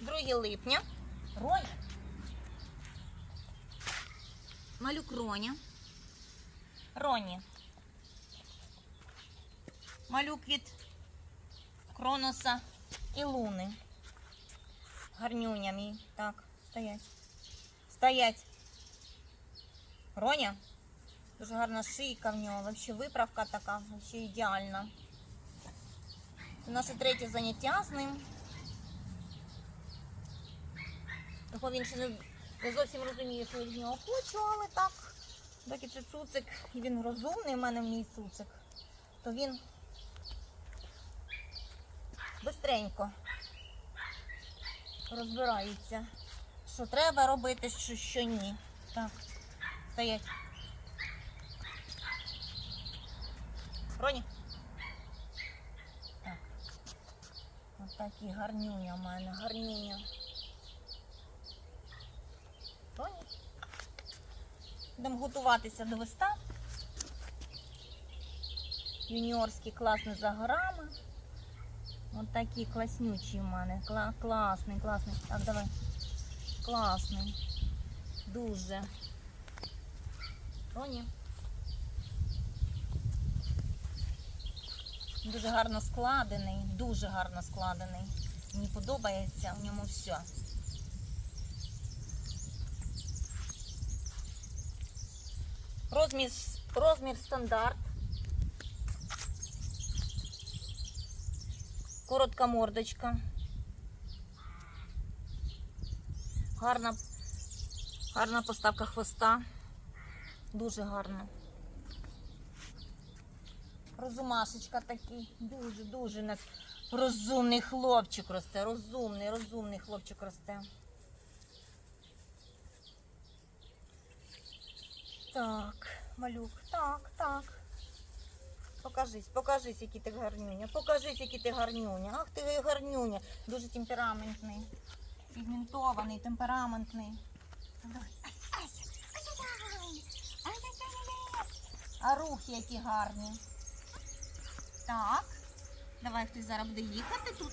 2 липня. Роня. Малюк Роня. Роні. Малюк від Кроноса і Луни. Гарнюня мій. Так, стоять. Стоять. Роня. Дуже гарна шийка в нього. Вообще виправка така, вообще ідеальна. Це наше третє заняття з ним. Того він ще не, не зовсім розуміє, що я від нього хочу, але так. Доки це цуцик, і він розумний, в мене мій цуцик, то він бистренько розбирається, що треба робити, що, що ні. Так, стоять. Роні. Так. Ось такі гарнюня в мене, гарнюня. Роні. Будемо готуватися до вистав. Юніорський класний за горами. Ось такі класнючі в мене. Кла- класний, класний. Так, давай. Класний. Дуже. Роні. Дуже гарно складений, дуже гарно складений. Мені подобається в ньому все. Розмір, розмір стандарт. Коротка мордочка. Гарна, гарна поставка хвоста. Дуже гарно. Розумашечка такий. Дуже-дуже у нас розумний хлопчик росте. Розумний, розумний хлопчик росте. Так, малюк, так, так. Покажись, покажись, який ти гарнюня. Покажись, який ти гарнюня. Ах ти гарнюня. Дуже темпераментний. Пігментований, темпераментний. А рухи які гарні. Так. Давай хтось зараз буде їхати тут.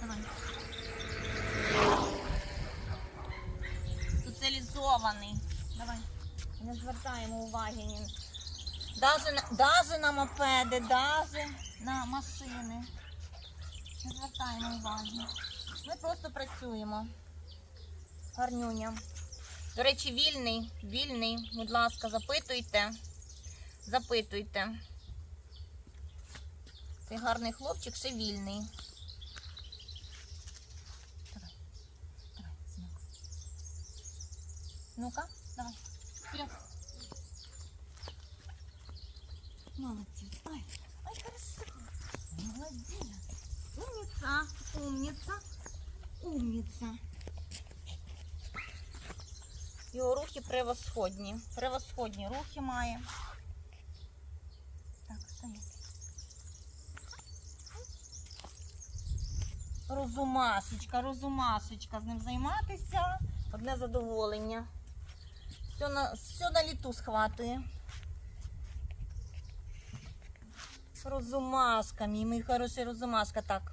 Давай. Соціалізований. Не звертаємо уваги ні. Даже, даже на мопеди, даже на машини. Не звертаємо уваги. Ми просто працюємо. Гарнюня. До речі, вільний, вільний. Будь ласка, запитуйте. Запитуйте. Цей гарний хлопчик ще вільний. Ну-ка, давай. Молодец. Ай, ай, хорошо. Молодец. Умница, умница, умница. Його рухи превосходні. Превосходні рухи має. Так, стоять. Розумашечка, розумашечка. З ним займатися. Одне задоволення. Все на, все на літу схватує. Розумасками. мій, хороші хороший розумашка. Так.